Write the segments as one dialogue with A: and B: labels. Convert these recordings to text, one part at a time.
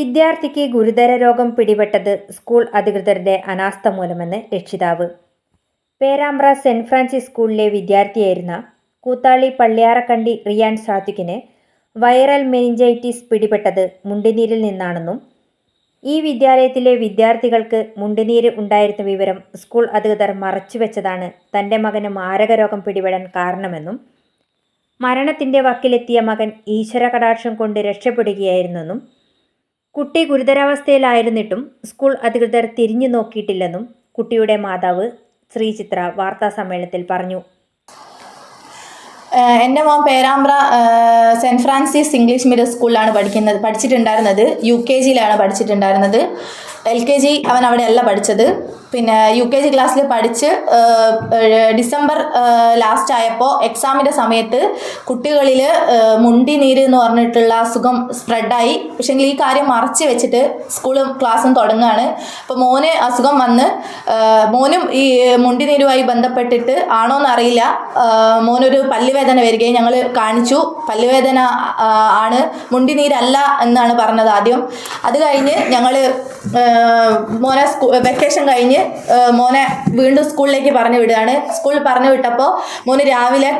A: വിദ്യാർത്ഥിക്ക് ഗുരുതര രോഗം പിടിപെട്ടത് സ്കൂൾ അധികൃതരുടെ അനാസ്ഥ മൂലമെന്ന് രക്ഷിതാവ്. പേരാമ്പ്ര സെന്റ് ഫ്രാൻസിസ് സ്കൂളിലെ വിദ്യാർത്ഥിയായിരുന്ന കൂത്താളി പള്ളിയാറക്കണ്ടി റിയാൻ സാത്വിക്കിന് വൈറൽ മെനിഞ്ചൈറ്റിസ് പിടിപെട്ടത് മുണ്ടിനീരിൽ നിന്നാണെന്നും ഈ വിദ്യാലയത്തിലെ വിദ്യാർത്ഥികൾക്ക് മുണ്ടിനീര് ഉണ്ടായിരുന്ന വിവരം സ്കൂൾ അധികൃതർ മറച്ചുവെച്ചതാണ് തന്റെ മകന് മാരകരോഗം പിടിപെടാൻ കാരണമെന്നും മരണത്തിന്റെ വക്കിലെത്തിയ മകൻ ഈശ്വര കടാക്ഷം കൊണ്ട് രക്ഷപ്പെടുകയായിരുന്നെന്നും കുട്ടി ഗുരുതരാവസ്ഥയിലായിരുന്നിട്ടും സ്കൂൾ അധികൃതർ തിരിഞ്ഞു നോക്കിയിട്ടില്ലെന്നും കുട്ടിയുടെ മാതാവ് ശ്രീചിത്ര വാർത്താസമ്മേളനത്തിൽ പറഞ്ഞു.
B: എന്റെ മോൻ Perambra Saint Francis English medium സ്കൂളിലാണ് പഠിക്കുന്നത് പഠിച്ചിട്ടുണ്ടായിരുന്നത് യു കെ ജിയിലാണ് പഠിച്ചിട്ടുണ്ടായിരുന്നത്. എൽ കെ ജി അവൻ അവിടെയല്ല പഠിച്ചത്. പിന്നെ യു കെ ജി ക്ലാസ്സിൽ പഠിച്ച് ഡിസംബർ ലാസ്റ്റ് ആയപ്പോൾ എക്സാമിന്റെ സമയത്ത് കുട്ടികളിൽ മുണ്ടി നീര് എന്ന് പറഞ്ഞിട്ടുള്ള അസുഖം സ്പ്രെഡായി. പക്ഷേങ്കിൽ ഈ കാര്യം മറച്ച് വെച്ചിട്ട് സ്കൂളും ക്ലാസ്സും തുടങ്ങുകയാണ് അപ്പോൾ മോന് അസുഖം വന്ന് മോനും ഈ മുണ്ടി നീരുമായി ബന്ധപ്പെട്ടിട്ട് ആണോ എന്നറിയില്ല മോനൊരു പല്ലുവേദന വരികയും ഞങ്ങൾ കാണിച്ചു. പല്ലുവേദന ആണ്. മുണ്ടി നീരല്ല എന്നാണ് പറഞ്ഞത് ആദ്യം. അത് കഴിഞ്ഞ് ഞങ്ങൾ മോനെ വെക്കേഷൻ കഴിഞ്ഞ് മോനെ വീണ്ടും സ്കൂളിലേക്ക് പറഞ്ഞു വിടുകയാണ്. സ്കൂളിൽ പറഞ്ഞു വിട്ടപ്പോൾ മോന് രാവിലെ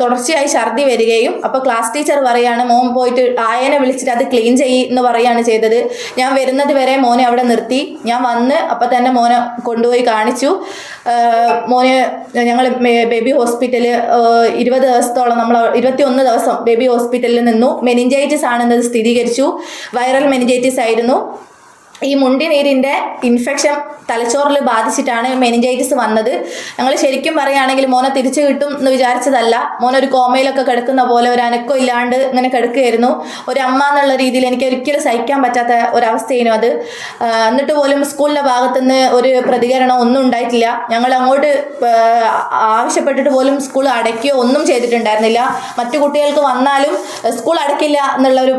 B: തുടർച്ചയായി ഛർദി വരികയും അപ്പോൾ ക്ലാസ് ടീച്ചർ പറയാണ് മോൻ പോയിട്ട് ആയനെ വിളിച്ചിട്ട് അത് ക്ലീൻ ചെയ്യ് എന്ന് പറയുകയാണ് ചെയ്തത്. ഞാൻ വരുന്നത് വരെ മോനെ അവിടെ നിർത്തി. ഞാൻ വന്ന് അപ്പം തന്നെ മോനെ കൊണ്ടുപോയി കാണിച്ചു. മോന് ഞങ്ങൾ ബേബി ഹോസ്പിറ്റൽ ഇരുപത് ദിവസത്തോളം നമ്മൾ ഇരുപത്തി ഒന്ന് ദിവസം ബേബി ഹോസ്പിറ്റലിൽ നിന്നു. മെനിഞ്ചൈറ്റിസ് ആണെന്നത് സ്ഥിരീകരിച്ചു. വൈറൽ മെനിഞ്ചൈറ്റിസ് ആയിരുന്നു. ഈ മുണ്ടി നീരിന്റെ ഇൻഫെക്ഷൻ തലച്ചോറിൽ ബാധിച്ചിട്ടാണ് മെനിഞ്ചൈറ്റിസ് വന്നത്. ഞങ്ങൾ ശരിക്കും പറയുകയാണെങ്കിൽ മോനെ തിരിച്ചു കിട്ടും എന്ന് വിചാരിച്ചതല്ല. മോനൊരു കോമയിലൊക്കെ കിടക്കുന്ന പോലെ ഒരു അനക്കം ഇല്ലാണ്ട് ഇങ്ങനെ കിടക്കുകയായിരുന്നു. ഒരു അമ്മ എന്നുള്ള രീതിയിൽ എനിക്ക് ഒരിക്കലും സഹിക്കാൻ പറ്റാത്ത ഒരവസ്ഥയായിരുന്നു അത്. എന്നിട്ട് പോലും സ്കൂളിന്റെ ഭാഗത്തുനിന്ന് ഒരു പ്രതികരണം ഒന്നും ഉണ്ടായിട്ടില്ല. ഞങ്ങൾ അങ്ങോട്ട് ആവശ്യപ്പെട്ടിട്ട് പോലും സ്കൂൾ അടയ്ക്കുകയോ ഒന്നും ചെയ്തിട്ടുണ്ടായിരുന്നില്ല. മറ്റു കുട്ടികൾക്ക് വന്നാലും സ്കൂൾ അടയ്ക്കില്ല എന്നുള്ള ഒരു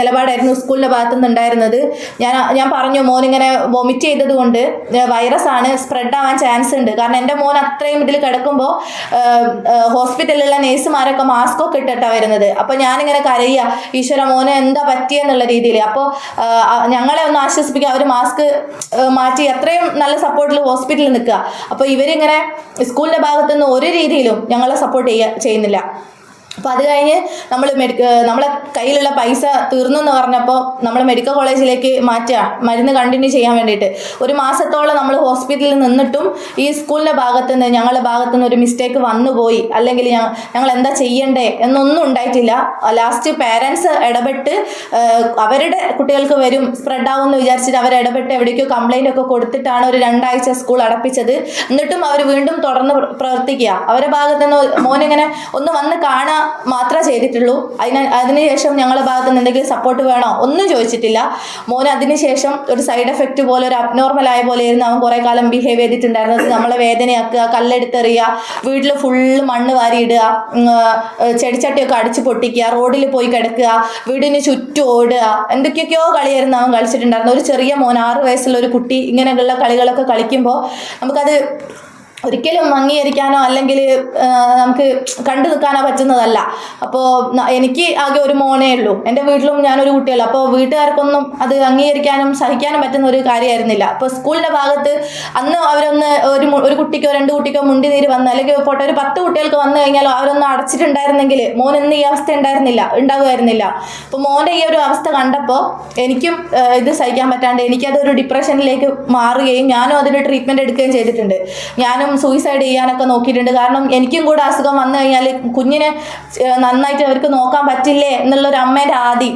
B: നിലപാടായിരുന്നു സ്കൂളിന്റെ ഭാഗത്തുനിന്ന് ഉണ്ടായിരുന്നത് ഞാൻ ഞാൻ പറഞ്ഞു മോൻ ഇങ്ങനെ വൊമിറ്റ് ചെയ്തത് കൊണ്ട് വൈറസ് ആണ് സ്പ്രെഡ് ആവാൻ ചാൻസ് ഉണ്ട്. കാരണം എന്റെ മോൻ അത്രയും ഇതിൽ കിടക്കുമ്പോൾ ഹോസ്പിറ്റലിലുള്ള നേഴ്സുമാരൊക്കെ മാസ്ക് ഒക്കെ ഇട്ടിട്ടാണ് വരുന്നത്. അപ്പോൾ ഞാനിങ്ങനെ കരയുക ഈശ്വര മോന് എന്താ പറ്റിയെന്നുള്ള രീതിയിൽ. അപ്പോൾ ഞങ്ങളെ ഒന്ന് ആശ്വസിപ്പിക്കുക അവർ മാസ്ക് മാറ്റി അത്രയും നല്ല സപ്പോർട്ടിൽ ഹോസ്പിറ്റലിൽ നിൽക്കുക. അപ്പോൾ ഇവരിങ്ങനെ സ്കൂളിന്റെ ഭാഗത്തുനിന്ന് ഒരു രീതിയിലും ഞങ്ങളെ സപ്പോർട്ട് ചെയ്യുക ചെയ്യുന്നില്ല. അപ്പോൾ അത് കഴിഞ്ഞ് നമ്മൾ മെഡിക്ക നമ്മളെ കയ്യിലുള്ള പൈസ തീർന്നു എന്ന് പറഞ്ഞപ്പോൾ നമ്മൾ മെഡിക്കൽ കോളേജിലേക്ക് മാറ്റുക മരുന്ന് കണ്ടിന്യൂ ചെയ്യാൻ വേണ്ടിയിട്ട്. ഒരു മാസത്തോളം നമ്മൾ ഹോസ്പിറ്റലിൽ നിന്നിട്ടും ഈ സ്കൂളിന്റെ ഭാഗത്ത് നിന്ന് ഞങ്ങളുടെ ഭാഗത്തു നിന്ന് ഒരു മിസ്റ്റേക്ക് വന്നുപോയി അല്ലെങ്കിൽ ഞങ്ങൾ എന്താ ചെയ്യണ്ടേ എന്നൊന്നും ഉണ്ടായിട്ടില്ല. ലാസ്റ്റ് പേരൻസ് ഇടപെട്ട് അവരുടെ കുട്ടികൾക്ക് വരും സ്പ്രെഡ് ആവും എന്ന് വിചാരിച്ചിട്ട് അവർ ഇടപെട്ട് എവിടേക്കോ കംപ്ലൈന്റ് ഒക്കെ കൊടുത്തിട്ടാണ് ഒരു രണ്ടാഴ്ച സ്കൂൾ അടപ്പിച്ചത്. എന്നിട്ടും അവർ വീണ്ടും തുടർന്ന് പ്ര- പ്രവർത്തിക്കുക. അവരുടെ ഭാഗത്തുനിന്ന് മോനിങ്ങനെ ഒന്ന് വന്ന് കാണാൻ മാത്രമേ ചെയ്തിട്ടുള്ളൂ. അതിന് അതിനുശേഷം ഞങ്ങളുടെ ഭാഗത്ത് നിന്ന് എന്തെങ്കിലും സപ്പോർട്ട് വേണോ? ഒന്നും ചോദിച്ചിട്ടില്ല. മോൻ അതിനുശേഷം ഒരു സൈഡ് എഫക്റ്റ് പോലെ ഒരു അബ്നോർമൽ ആയ പോലെയായിരുന്നു അവൻ കുറേ കാലം ബിഹേവ് ചെയ്തിട്ടുണ്ടായിരുന്നത്. നമ്മളെ വേദനയാക്കുക കല്ലെടുത്തെറിയുക വീട്ടിൽ ഫുള്ള് മണ്ണ് വാരിയിടുക ചെടിച്ചട്ടിയൊക്കെ അടിച്ച് പൊട്ടിക്കുക റോഡിൽ പോയി കിടക്കുക വീടിന് ചുറ്റും ഓടുക എന്തൊക്കെയൊക്കെയോ കളിയായിരുന്നു അവൻ കളിച്ചിട്ടുണ്ടായിരുന്നു ഒരു ചെറിയ മോൻ ആറ് വയസ്സുള്ള ഒരു കുട്ടി ഇങ്ങനെയുള്ള കളികളൊക്കെ കളിക്കുമ്പോൾ നമുക്കത് ഒരിക്കലും അംഗീകരിക്കാനോ അല്ലെങ്കിൽ നമുക്ക് കണ്ടു നിൽക്കാനോ പറ്റുന്നതല്ല. അപ്പോൾ എനിക്ക് ആകെ ഒരു മോനേ ഉള്ളൂ. എന്റെ വീട്ടിലും ഞാനൊരു കുട്ടിയല്ല. അപ്പോൾ വീട്ടുകാർക്കൊന്നും അത് അംഗീകരിക്കാനും സഹിക്കാനും പറ്റുന്ന ഒരു കാര്യമായിരുന്നില്ല. അപ്പോൾ സ്കൂളിന്റെ ഭാഗത്ത് അന്ന് അവരൊന്ന് ഒരു ഒരു കുട്ടിക്കോ രണ്ട് കുട്ടിക്കോ മുണ്ടി നീര് വന്ന് അല്ലെങ്കിൽ പോട്ടെ ഒരു പത്ത് കുട്ടികൾക്ക് വന്നു കഴിഞ്ഞാലോ അവരൊന്ന് അടച്ചിട്ടുണ്ടായിരുന്നെങ്കിൽ മോൻ ഇന്ന് ഈ അവസ്ഥ ഉണ്ടായിരുന്നില്ല ഉണ്ടാകുമായിരുന്നില്ല. അപ്പോൾ മോന്റെ ഈ ഒരു അവസ്ഥ കണ്ടപ്പോൾ എനിക്കും ഇത് സഹിക്കാൻ പറ്റാണ്ട് എനിക്കതൊരു ഡിപ്രഷനിലേക്ക് മാറുകയും ഞാനും അതിന് ട്രീറ്റ്മെന്റ് എടുക്കുകയും ചെയ്തിട്ടുണ്ട്. ഞാനും സൂയിസൈഡ് ചെയ്യാനൊക്കെ നോക്കിയിട്ടുണ്ട്. കാരണം എനിക്കും കൂടെ അസുഖം വന്നു കഴിഞ്ഞാൽ കുഞ്ഞിനെ നന്നായിട്ട് അവർക്ക് നോക്കാൻ പറ്റില്ലേ എന്നുള്ളൊരു അമ്മേന്റെ ആദി.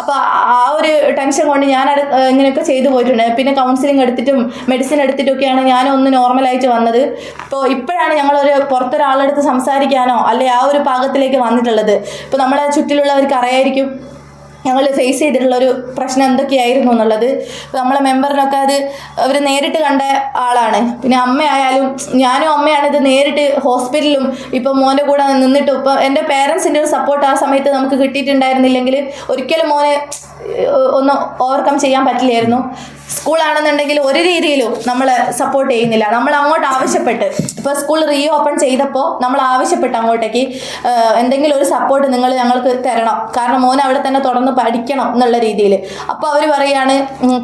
B: അപ്പോൾ ആ ഒരു ടെൻഷൻ കൊണ്ട് ഞാൻ ഇങ്ങനെയൊക്കെ ചെയ്തു പോയിട്ടുണ്ട്. പിന്നെ കൗൺസിലിംഗ് എടുത്തിട്ടും മെഡിസിൻ എടുത്തിട്ടൊക്കെയാണ് ഞാൻ ഒന്ന് നോർമലായിട്ട് വന്നത്. ഇപ്പോൾ ഇപ്പോഴാണ് ഞങ്ങളൊരു പുറത്തൊരാളെടുത്ത് സംസാരിക്കാനോ അല്ലെ ആ ഒരു പാകത്തിലേക്ക് വന്നിട്ടുള്ളത്. ഇപ്പോൾ നമ്മളെ ചുറ്റിലുള്ളവർക്ക് അറിയായിരിക്കും. ഞങ്ങൾ ഫേസ് ചെയ്തിട്ടുള്ള ഒരു പ്രശ്നം എന്തൊക്കെയായിരുന്നു എന്നുള്ളത്. നമ്മളെ മെമ്പറിനൊക്കെ അത് അവർ നേരിട്ട് കണ്ട ആളാണ്. പിന്നെ അമ്മയായാലും ഞാനും അമ്മയാണ് ഇത് നേരിട്ട് ഹോസ്പിറ്റലിലും ഇപ്പം മോന്റെ കൂടെ നിന്നിട്ടും ഇപ്പം എന്റെ പേരൻസിന്റെ ഒരു സപ്പോർട്ട് ആ സമയത്ത് നമുക്ക് കിട്ടിയിട്ടുണ്ടായിരുന്നില്ലെങ്കിൽ ഒരിക്കലും മോനെ ഒന്ന് ഓവർകം ചെയ്യാൻ പറ്റില്ലായിരുന്നു. സ്കൂളാണെന്നുണ്ടെങ്കിൽ ഒരു രീതിയിലും നമ്മളെ സപ്പോർട്ട് ചെയ്യുന്നില്ല. നമ്മൾ അങ്ങോട്ട് ആവശ്യപ്പെട്ട് ഇപ്പോൾ സ്കൂൾ റീ ഓപ്പൺ ചെയ്തപ്പോൾ നമ്മൾ ആവശ്യപ്പെട്ടു അങ്ങോട്ടേക്ക് എന്തെങ്കിലും ഒരു സപ്പോർട്ട് നിങ്ങൾ ഞങ്ങൾക്ക് തരണം. കാരണം മോൻ അവിടെ തന്നെ തുടർന്ന് പഠിക്കണം എന്നുള്ള രീതിയിൽ അപ്പോൾ അവർ പറയുകയാണ്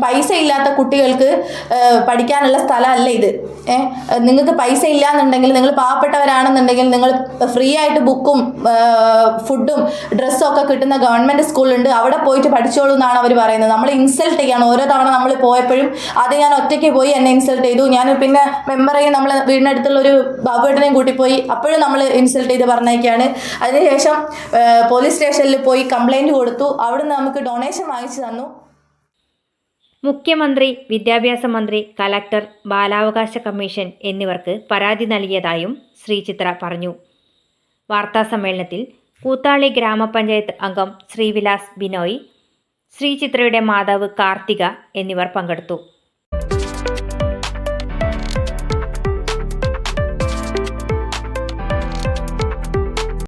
B: പൈസ ഇല്ലാത്ത കുട്ടികൾക്ക് പഠിക്കാനുള്ള സ്ഥലമല്ല ഇത്. നിങ്ങൾക്ക് പൈസ ഇല്ലാന്നുണ്ടെങ്കിൽ നിങ്ങൾ പാവപ്പെട്ടവരാണെന്നുണ്ടെങ്കിൽ നിങ്ങൾ ഫ്രീ ആയിട്ട് ബുക്കും ഫുഡും ഡ്രസ്സും ഒക്കെ കിട്ടുന്ന ഗവൺമെന്റ് സ്കൂളുണ്ട്. അവിടെ പോയിട്ട് പഠിച്ചോളൂ എന്നാണ് അവർ പറയുന്നത്. നമ്മൾ ഇൻസൾട്ട് ചെയ്യാണ്. ഓരോ തവണ നമ്മൾ പോയപ്പോഴും അത് ഞാൻ ഒറ്റയ്ക്ക് പോയി എന്നെ ഇൻസൾട്ട് ചെയ്തു. ഞാൻ പിന്നെ മെമ്പറേയും നമ്മൾ വീടിനടുത്തുള്ള ഒരു ബാബുവേട്ടനെയും കൂട്ടി പോയി അപ്പോഴും നമ്മൾ ഇൻസൾട്ട് ചെയ്ത് പറഞ്ഞേക്കാണ്. അതിനുശേഷം പോലീസ് സ്റ്റേഷനിൽ പോയി കംപ്ലൈന്റ് കൊടുത്തു. അവിടുന്ന് നമുക്ക് ഡൊണേഷൻ വാങ്ങിച്ചു തന്നു.
A: മുഖ്യമന്ത്രി വിദ്യാഭ്യാസ മന്ത്രി കലക്ടർ ബാലാവകാശ കമ്മീഷൻ എന്നിവർക്ക് പരാതി നൽകിയതായും ശ്രീ ചിത്ര പറഞ്ഞു വാർത്താസമ്മേളനത്തിൽ കൂത്താളി ഗ്രാമപഞ്ചായത്ത് അംഗം ശ്രീവിലാസ് ബിനോയ് ശ്രീചിത്രയുടെ മാതാവ് കാർത്തിക എന്നിവർ പങ്കെടുത്തു.